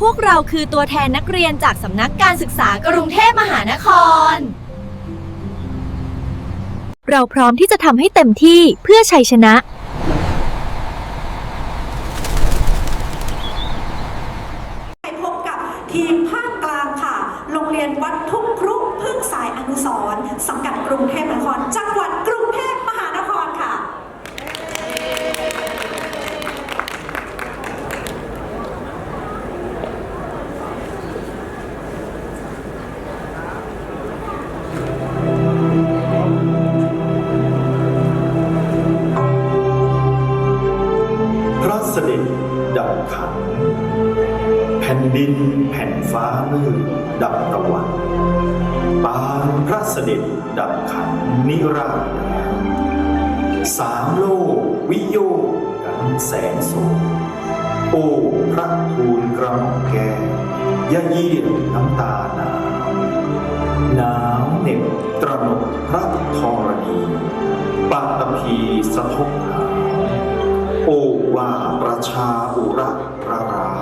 พวกเราคือตัวแทนนักเรียนจากสำนักการศึกษากรุงเทพมหานคร เราพร้อมที่จะทำให้เต็มที่เพื่อชัยชนะ นิราชแล้วสามโลกวิโยกกันแสนโศกโอ้พระทูลกระหม่อมแก้วยะเยียดน้ำตาหนาวหนาวเหน็บตระหนกพระธรณีปัตตภีสะทกหาโอว่าประชาอุระระรา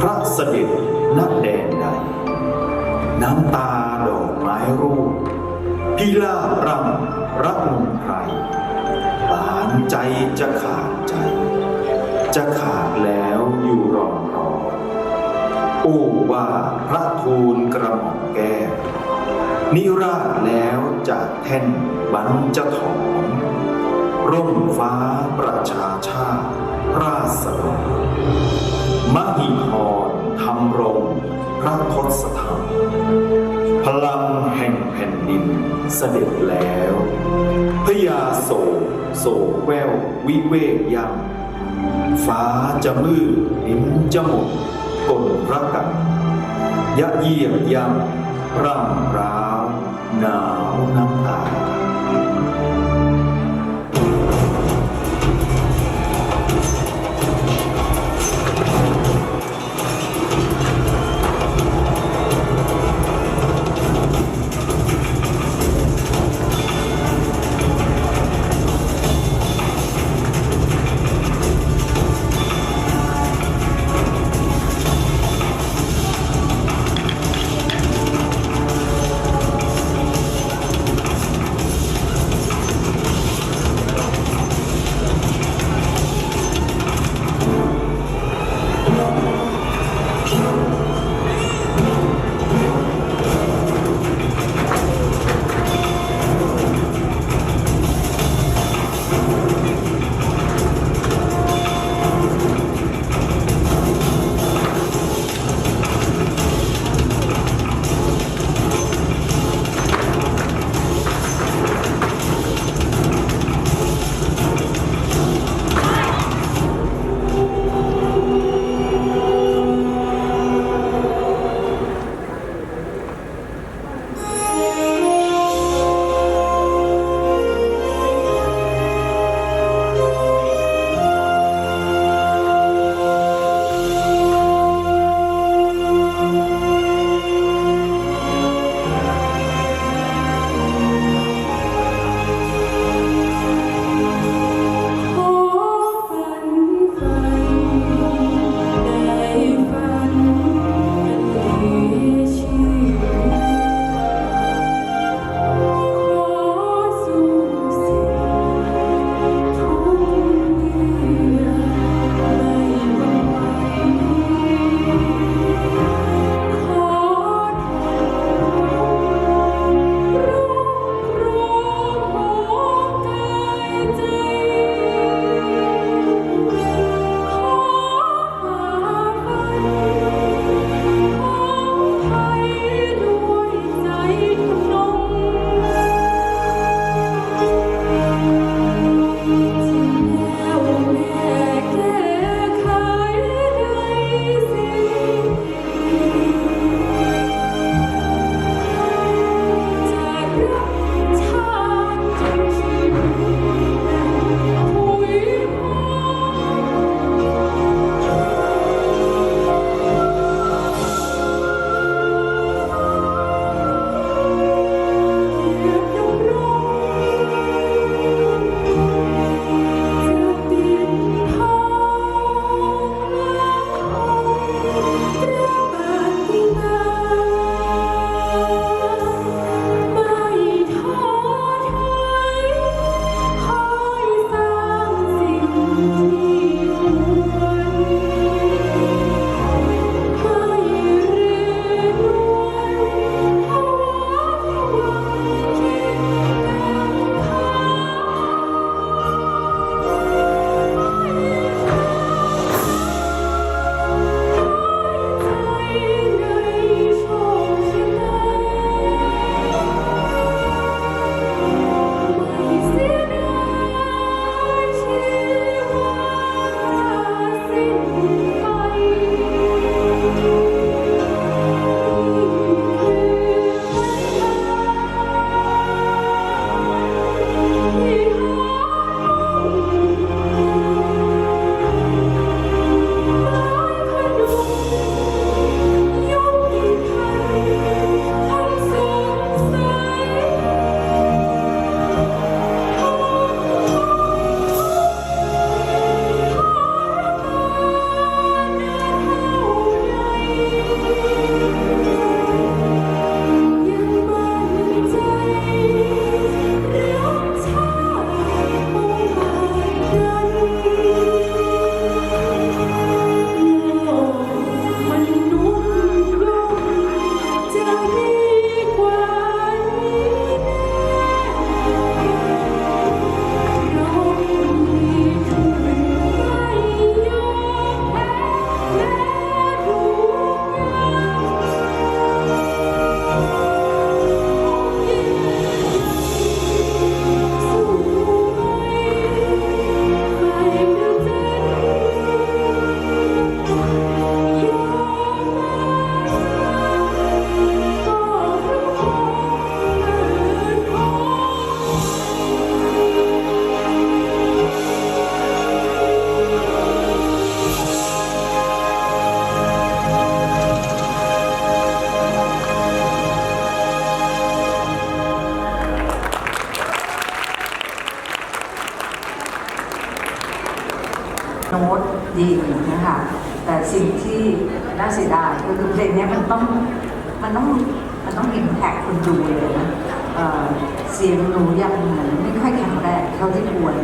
พระเสด็จณแดนใด น้ำตาดอกไม้รูป พิลาบรำรักมงไพรบานใจจะขาดใจ จะขาดแล้วอยู่รองรอโอ้ว่าพระทูลกระหม่อมแก้วนิราชแล้วจากแท่นบันจะถอนร่มฟ้าประชาชาติ ราษฎรมหิธรทำรงพระทศธรรม เสด็จแล้วพญาโศกโศกแวว วิเวกยัง ฟ้าจะมืดหินจะหมดกลพระกันยะเยียบยำร่ำร้าวหนาวน้ำตา ดีนะคะแต่สิ่งที่น่าเสียดายก็คือเพลงนี้มันต้องมันต้องมันต้องอิมแพคคนดูเลยนะเเสียงหนูยังเหมือนไม่ค่อยแข็งแรงเท่าที่ควร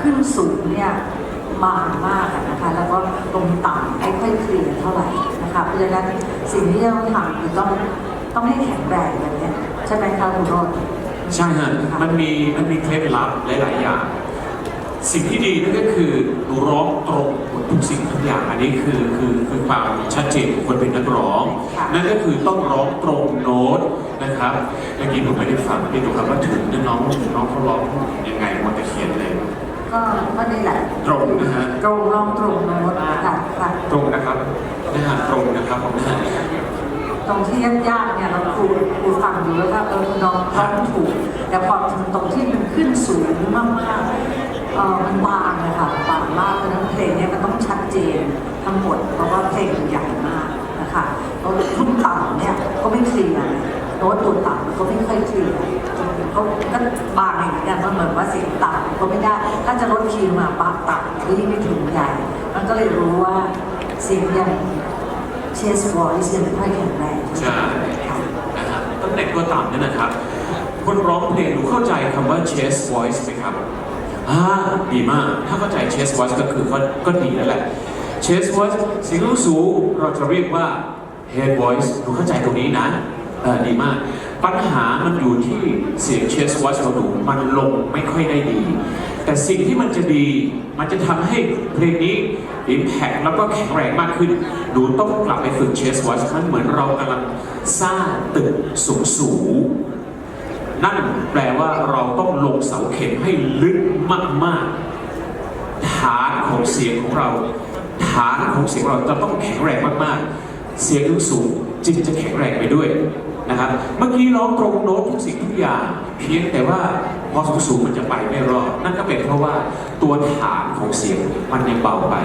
ขึ้นสูงเนี่ยบางมากนะคะแล้วก็ตรงต่ำไม่ค่อยเคลียร์เท่าไหร่นะคะเพราะฉะนั้นสิ่งที่เราต้องทำคือต้องต้องให้แข็งแรงแบบเนี้ยใช่ไหมคะคุณรจน์ใช่ฮะมันมีมันมีเคล็ดลับหลาย ๆ อย่าง สิ่งที่ดีนั่นก็คือร้องตรงหมดทุกสิ่งทุกอย่างอันนี้คือคือคือความชัดเจนของคนเป็นนักร้องค่ะนั่นก็คือต้องร้องตรงโน้ตนะครับเมื่อกี้ผมไม่ได้ฟังไม่ดูครับว่าถึงน้องน้องเขาร้องยังไงมันจะเขียนเลยก็ก็นี่แหละตรงนะฮะตรงลองตรงนะค่ะค่ะตรงนะครับนะฮะตรงนะครับผมนะฮะตรงที่ยากๆเนี่ยเราครูครูฟังดูแล้วก็เออน้องร้องถูก แต่พอถึงตรงที่มันขึ้นสูงมากๆ เออมันบางนะคะบางมากเพราะฉะนั้นเพลงเนี่ยมันต้องชัดเจนทั้งหมด เพราะว่าเพลงมันใหญ่มากนะคะแล้วทุ่มต่ำเนี่ยก็ไม่เคลียร์โน้ตตัวต่ำก็ไม่ค่อยเคลียร์เขาก็บางอย่างเงี้ยมันเหมือนว่าเสียงต่ำก็ไม่ได้ ถ้าจะลดคีย์มาปากต่ำก็ยิ่งไม่ถึงใหญ่ มันก็เลยรู้ว่าเสียงยังเชสวอยซ์ยังไม่ค่อยแข็งแรงใช่นะฮะตำแหน่งตัวต่ำเนี่ยนะครับ คนร้องเพลงรู้เข้าใจคำว่า chest voice ไหมครับ อ่าดีมาก ถ้าเข้าใจ chest voice ก็คือก็ก็ดีแล้วแหละ chest voice เสียงสูงเราจะเรียกว่า head voice หนูเข้าใจตรงนี้นะเออดีมาก ปัญหามันอยู่ที่เสียง chest voice ของหนูมันลงไม่ค่อยได้ดี แต่สิ่งที่มันจะดีมันจะทำให้เพลงนี้ impact แล้วก็แข็งแรงมากขึ้น หนูต้องกลับไปฝึก chest voice มันเหมือนเรากำลังสร้างตึกสูงสูง นั่นแปลว่าเราต้องลงเสาเข็มให้ลึกมากๆ ฐานของเสียงของเรา ฐานของเสียงเราจะต้องแข็งแรงมากๆ เสียงสูงจึงจะแข็งแรงไปด้วยนะครับ เมื่อกี้ร้องตรงโน้ตทุกสิ่งทุกอย่าง เพียงแต่ว่าพอสูงสูงมันจะไปไม่รอด นั่นก็เป็นเพราะว่าตัวฐานของเสียงมันยังเบาไป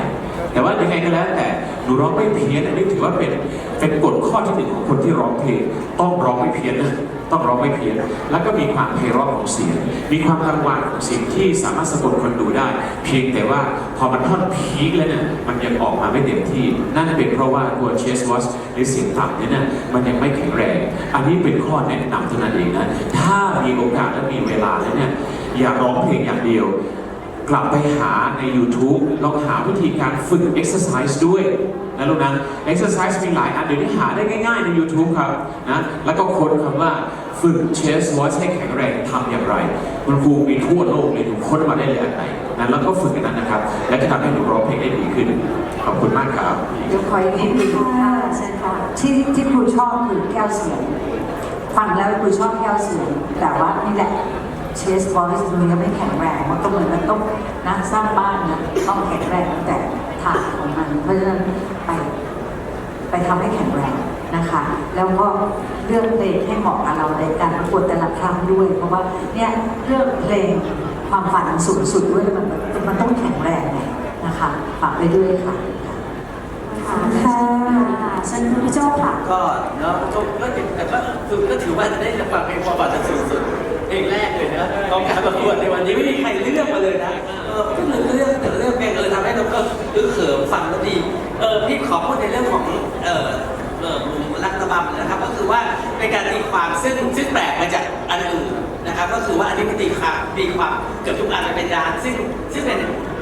แต่ว่ายังไงก็แล้วแต่หนูร้องไม่เพี้ยนอันนี้ถือว่าเป็นเป็นกฎข้อที่หนึ่งของคนที่ร้องเพลงต้องร้องไม่เพี้ยนนะ ต้องร้องไม่เพี้ยนแล้วก็มีความเพราะของเสียง มีความกังวานของเสียงที่สามารถสะกดคนดูได้ เพียงแต่ว่าพอมันท่อนพีคแล้วเนี่ยมันยังออกมาไม่เต็มที่นั่นเป็นเพราะว่าตัวเชสวอสหรือเสียงต่ำเนี่ยนะมันยังไม่แข็งแรง อันนี้เป็นข้อแนะนำเท่านั้นเองนะถ้ามีโอกาสและมีเวลาแล้วเนี่ยอย่าร้องเพลงอย่างเดียวกลับไปหาใน YouTube ลองหาวิธีการฝึก exercise ด้วยนะลูกนะ exercise มีหลายอันเดี๋ยวนี้หาได้ง่ายๆใน YouTube ครับนะแล้วก็ค้นคำว่า ฝึก chest voice ให้แข็งแรงทำอย่างไร คุณครูมีทั่วโลกเลยหนูค้นมาได้เลยอันไหนนะแล้วก็ฝึกกันนั้นนะครับ และจะทำให้หนูร้องเพลงได้ดีขึ้น ขอบคุณมากครับเดี๋ยวคอยนิดนึงค่ะใช่ค่ะที่ที่ครูชอบคือแก้วเสียงฟังแล้วครูชอบแก้วเสียงแต่ว่านี่แหละเชสบอลส์มันยังไม่แข็งแรงมันก็เหมือนมันต้องนะสร้างบ้านนะต้องแข็งแรงตั้งแต่ฐานของมันเพราะฉะนั้นไปไปทำให้แข็งแรงนะคะ แล้วก็ เลือกเพลงให้เหมาะกับเราในการประกวดแต่ละครั้งด้วย เพราะว่าเนี่ยเลือกเพลงความฝันสูงสุดด้วยมันมันต้องแข็งแรงไงนะคะฝากไปด้วยค่ะค่ะเชิญคุณพี่โจ้ค่ะก็เนาะก็ก็ถือแต่ก็คือก็ถือว่าจะได้ฟังเพลงความฝันสูงสุดเพลงแรกเลยนะของการประกวดในวันนี้ไม่มีใครเลือกมาเลยนะเออก็เลยเลือกแต่เลือกเพลงเออทำให้เราก็คือเขิมฟังแล้วดีเออพี่ขอพูดในเรื่องของเออ เออมุมรักตะบัมนะครับ ก็คือว่าเป็นการตีความซึ่งซึ่งแปลกมาจากอันอื่นนะครับ ก็คือว่าอันนี้เป็นตีความตีความเกือบทุกอันมันเป็นดานซึ่งซึ่งเป็น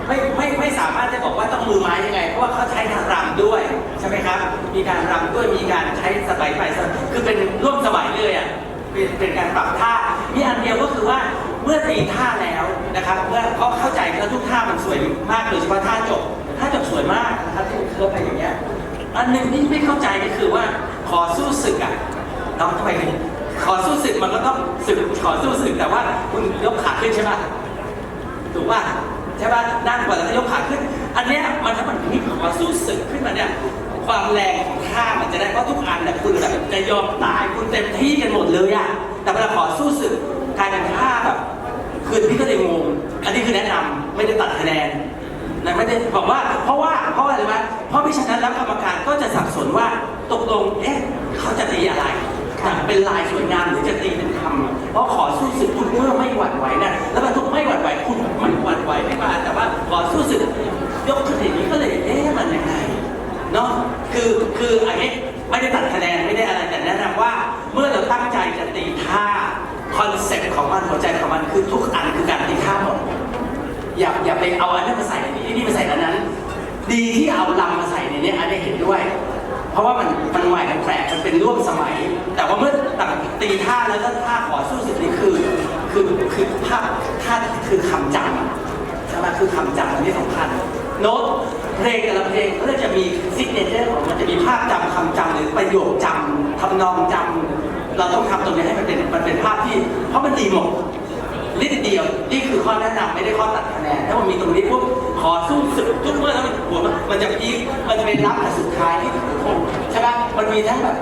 ไม่ไม่ไม่สามารถจะบอกว่าต้องมือไม้ยังไง เพราะว่าเขาใช้การรำด้วยใช่ไหมครับ มีการรำด้วยมีการใช้สบายไปสบายคือเป็นร่วมสมัยเลยอะเป็นเป็นการปรับท่ามีอันเดียวก็คือว่าเมื่อตีท่าแล้วนะครับเมื่อเขาเข้าใจแล้วทุกท่ามันสวยมากโดยเฉพาะท่าจบท่าจบสวยมากนะครับ หนึ่งที่ไม่เข้าใจก็คือว่าขอสู้ศึกอะน้องทำไมถึงขอสู้ศึกมันก็ต้องศึกขอสู้ศึกแต่ว่าคุณยกขาขึ้นใช่ไหมถูกป่ะใช่ป่ะนั่งกว่าแล้วยกขาขึ้น อันเนี้ยมันถ้ามันพลิกของมาสู้ศึกขึ้นมาเนี่ยความแรงของท่ามันจะได้เพราะทุกอันเนี่ยคุณแบบจะยอมตายคุณเต็มที่กันหมดเลยอะแต่เวลาขอสู้ศึกกายเป็นท่าแบบคือพี่ก็เลยงงอันนี้คือแนะนำไม่ได้ตัดคะแนน นะไม่ได้บอกว่า เพราะว่าเพราะอะไรไหมเพราะพิฉะนั้นแล้วกรรมการก็จะสับสนว่าตกลงเอ๊ะเขาจะตีอะไรจะเป็นลายสวยงามหรือจะตีเป็นคำเพราะขอสู้ศึกคุณเมื่อไม่หวั่นไหวนะแล้วบรรทุกไม่หวั่นไหวคุณไม่หวั่นไหวไม่มาแต่ว่าขอสู้ศึกยกขึ้นอย่างนี้ก็เลยเอ๊ะมันยังไงเนาะคือคืออันนี้ไม่ได้ตัดคะแนนไม่ได้อะไรแต่แนะนำว่าเมื่อเราตั้งใจจะตีท่าคอนเซ็ปต์ของมันหัวใจของมันคือทุกอันคือการตีท่าหมด อย่าอย่าไปเอาอันนั้นมาใส่ในนี้นี่มาใส่อันนั้น ดีที่เอาลำมาใส่ในนี้อันนี้เห็นด้วย เพราะว่ามันมันใหม่มันแปลกมันเป็นร่วมสมัย แต่ว่าเมื่อต่างตีท่าแล้วก็ท่าขอสู้สุดนี่คือคือคือท่าท่าคือคำจำใช่ไหมคือคำจำอันนี้สำคัญโน้ตเพลงแต่ละเพลงก็จะมีซิกเนเจอร์ของมันจะมีภาพจำคำจำหรือประโยคจำทำนองจำเราต้องทำตรงนี้ให้มันเป็นมันเป็นภาพที่ เพราะมันดีหมด นิดเดียวนี่คือข้อแนะนำไม่ได้ข้อตัดคะแนนถ้ามันมีตรงนี้ปุ๊บขอสู้สึกทุกเมื่อแล้วมันหัวมันมันจะพีคมันจะเป็นรับแต่สุดท้ายที่ถึงธงใช่ไหมมันมีทั้งแบบ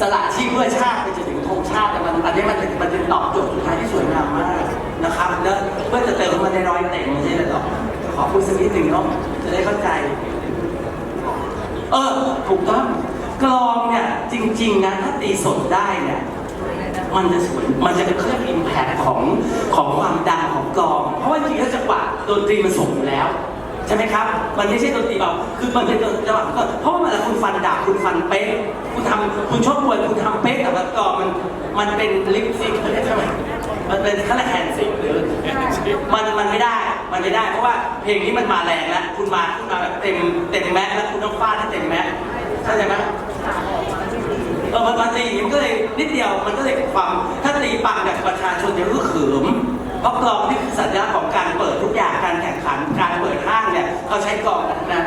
สละชีพเพื่อชาติไปจนถึงธงชาติแต่มันอันนี้มันเป็นมันเป็นตอบโจทย์สุดท้ายที่สวยงามมากนะครับแล้วเพื่อจะเติมมันในรอยเต็มไม่ใช่เลยหรอกขอพูดสักนิดหนึ่งเนาะจะได้เข้าใจ เออถูกต้องกลองเนี่ยจริง ๆนะถ้าตีสดได้เนี่ย มันจะสวยมันจะเป็นเครื่องอิมแพคของของความดังของกลอง เพราะว่าจริงๆแล้วจังหวะดนตรีมันส่งอยู่แล้วใช่ไหมครับ มันไม่ใช่ดนตรีเบา คือมันเป็นจังหวะก็เพราะว่าเวลาคุณฟันดาบคุณฟันเป๊ะ คุณทำคุณชอบมวยคุณทำเป๊ะแต่ว่ากลองมันมันเป็นลิปซิงค์เขาเรียกใช่ไหมมันเป็นขั้นแฮนด์ซิงหรือมันมันไม่ได้ มันไม่ได้ เพราะว่าเพลงนี้มันมาแรงแล้ว คุณมาคุณมาแบบเต็มเต็มแม็กแล้วคุณต้องฟาดให้เต็มแม็กเข้าใจไหม เออมันมาตีมันก็เลยนิดเดียวมันก็เลยความถ้าตีปังแบบประชาชนจะรู้เขิมเพราะกลองนี่คือสัญลักษณ์ของการเปิดทุกอย่างการแข่งขันการเปิดห้างเนี่ยเขาใช้กลองกันทั้งนั้น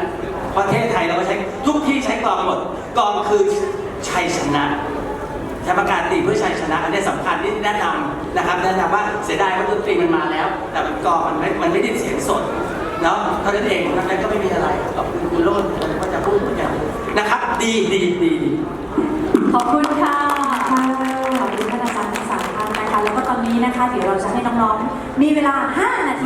ประเทศไทยเราก็ใช้ทุกที่ใช้กลองหมดกลองคือชัยชนะใช้ประการตีเพื่อชัยชนะอันนี้สำคัญที่แนะนำนะครับแนะนำว่าเสียดายว่าดนตรีมันมาแล้ว แต่มันกลองมันไม่มันไม่ได้เสียงสดเนาะเท่านั้นเองนั้นก็ไม่มีอะไรขอบคุณคุณโรจน์ก็จะพูดเหมือนกันนะครับ ดีดีดีดี ขอบคุณค่ะขอบคุณท่านอาจารย์ทั้งสามท่านนะคะ แล้วก็ตอนนี้นะคะ เดี๋ยวเราจะให้น้องๆ มีเวลา 5 นาที